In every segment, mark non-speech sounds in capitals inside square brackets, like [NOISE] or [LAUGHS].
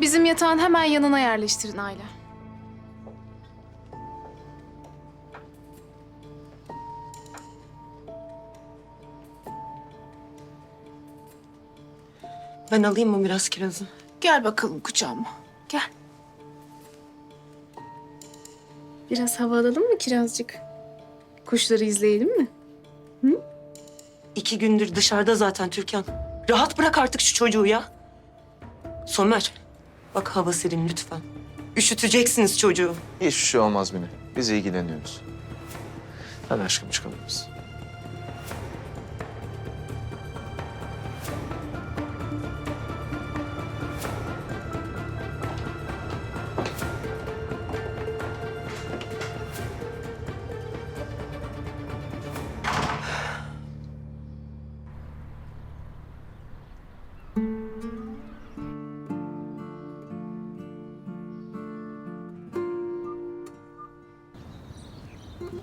Bizim yatağın hemen yanına yerleştirin Ayla. Ben alayım mı biraz kirazı? Gel bakalım kucağıma. Gel. Biraz hava alalım mı kirazcık? Kuşları izleyelim mi? İki gündür dışarıda zaten Türkan. Rahat bırak artık şu çocuğu ya. Somer, bak hava serin lütfen. Üşüteceksiniz çocuğu. Hiçbir şey olmaz Mine. Biz ilgileniyoruz. Hadi aşkım çıkalım biz.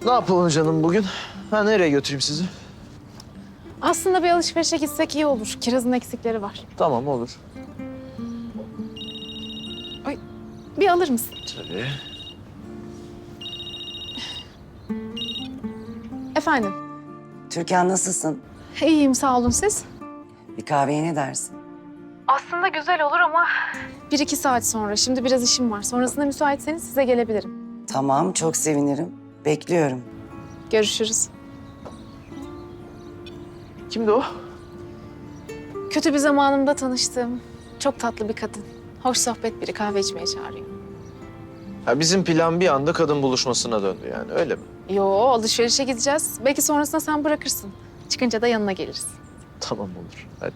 Ne yapalım canım bugün? Ha nereye götüreyim sizi? Aslında bir alışverişe gitsek iyi olur. Kirazın eksikleri var. Tamam olur. Bir alır mısın? Tabii. Efendim? Türkan nasılsın? İyiyim sağ olun siz. Bir kahveye ne dersin? Aslında güzel olur ama... Bir iki saat sonra. Şimdi biraz işim var. Sonrasında müsaitseniz size gelebilirim. Tamam, çok sevinirim. Bekliyorum. Görüşürüz. Kimdi o? Kötü bir zamanımda tanıştığım çok tatlı bir kadın. Hoş sohbet biri kahve içmeye çağırıyor. Ha bizim plan bir anda kadın buluşmasına döndü yani öyle mi? Yo alışverişe gideceğiz. Belki sonrasında sen bırakırsın. Çıkınca da yanına geliriz. Tamam olur. Hadi.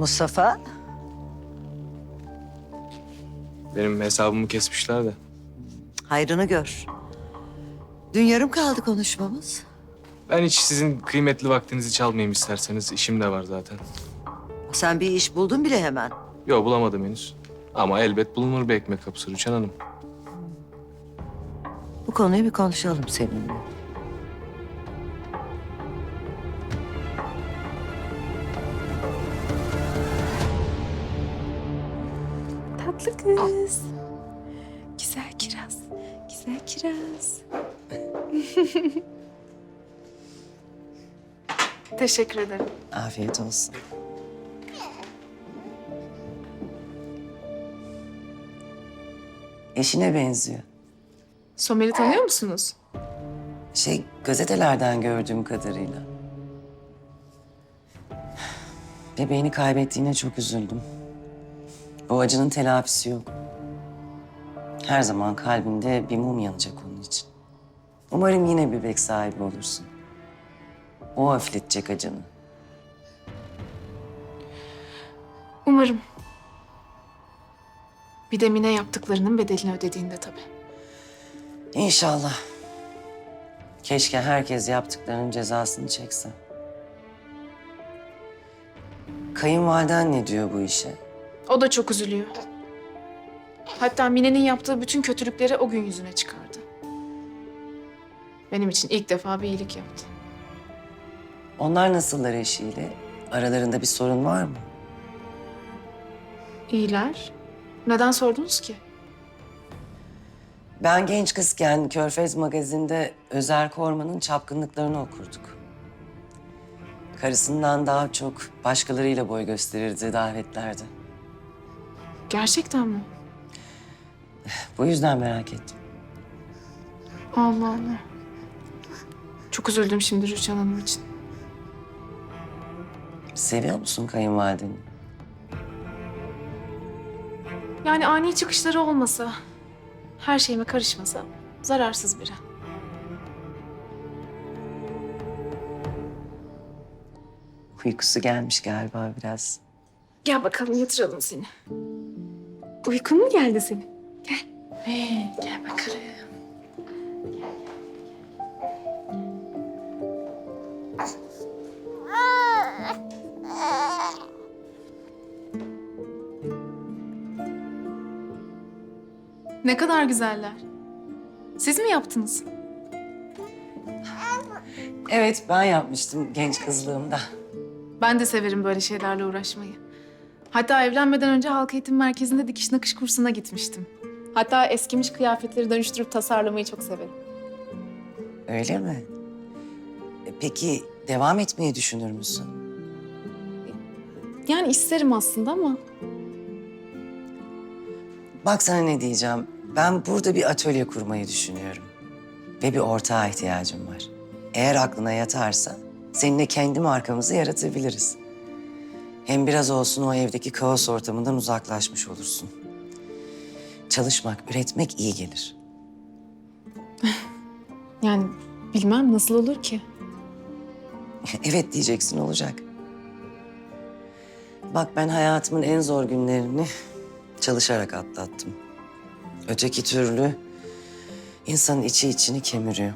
Mustafa, Benim hesabımı kesmişler de. hayrını gör. Dün yarım kaldı konuşmamız. Ben hiç sizin kıymetli vaktinizi çalmayayım isterseniz. İşim de var zaten. Sen bir iş buldun bile hemen. Yok bulamadım henüz. Ama elbet bulunur bir ekmek kapısı Rüçhan Hanım. Bu konuyu bir konuşalım seninle. Tatlı kız. Güzel kiraz. Güzel kiraz. [LAUGHS] Teşekkür ederim. Afiyet olsun. Eşine benziyor. Somer'i tanıyor musunuz? Şey, gazetelerden gördüğüm kadarıyla. Bebeğini kaybettiğine çok üzüldüm. Bu acının telafisi yok. Her zaman kalbinde bir mum yanacak onun için. Umarım yine bebek sahibi olursun. O hafifletecek acını. Umarım. Bir de Mine yaptıklarının bedelini ödediğinde tabii. İnşallah. Keşke herkes yaptıklarının cezasını çekse. Kayınvaliden ne diyor bu işe? O da çok üzülüyor. Hatta Mine'nin yaptığı bütün kötülükleri o gün yüzüne çıkardı. Benim için ilk defa bir iyilik yaptı. Onlar nasıllar eşiyle? Aralarında bir sorun var mı? İyiler. Neden sordunuz ki? Ben genç kızken Körfez magazinde Özer Korman'ın çapkınlıklarını okurduk. Karısından daha çok başkalarıyla boy gösterirdi davetlerde. Gerçekten mi? Bu yüzden merak ettim. Allah Allah. Çok üzüldüm şimdi Rüçhan Hanım için. Seviyor musun kayınvalideni? Yani ani çıkışları olmasa, her şeyime karışmasa zararsız biri. Uykusu gelmiş galiba biraz. Gel bakalım yatıralım seni. Uykun mu geldi senin? Gel. Ee, gel bakalım. Ne kadar güzeller. Siz mi yaptınız? Evet ben yapmıştım genç kızlığımda. Ben de severim böyle şeylerle uğraşmayı. Hatta evlenmeden önce halk eğitim merkezinde dikiş nakış kursuna gitmiştim. Hatta eskimiş kıyafetleri dönüştürüp tasarlamayı çok severim. Öyle mi? E, Peki devam etmeyi düşünür müsün? Yani isterim aslında ama Bak sana ne diyeceğim. Ben burada bir atölye kurmayı düşünüyorum. Ve bir ortağa ihtiyacım var. Eğer aklına yatarsa seninle kendi markamızı yaratabiliriz. Hem biraz olsun o evdeki kaos ortamından uzaklaşmış olursun. Çalışmak, üretmek iyi gelir. [LAUGHS] yani bilmem nasıl olur ki. [LAUGHS] evet diyeceksin olacak. Bak ben hayatımın en zor günlerini çalışarak atlattım. Öteki türlü insanın içi içini kemiriyor.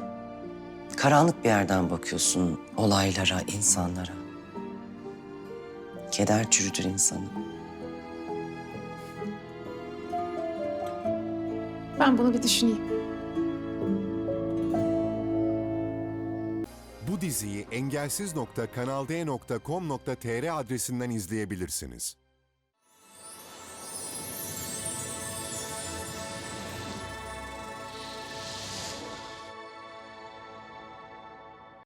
Karanlık bir yerden bakıyorsun olaylara, insanlara. Keder çürütür insanı. Ben bunu bir düşüneyim. Bu diziyi engelsiz.kanalde.com.tr adresinden izleyebilirsiniz.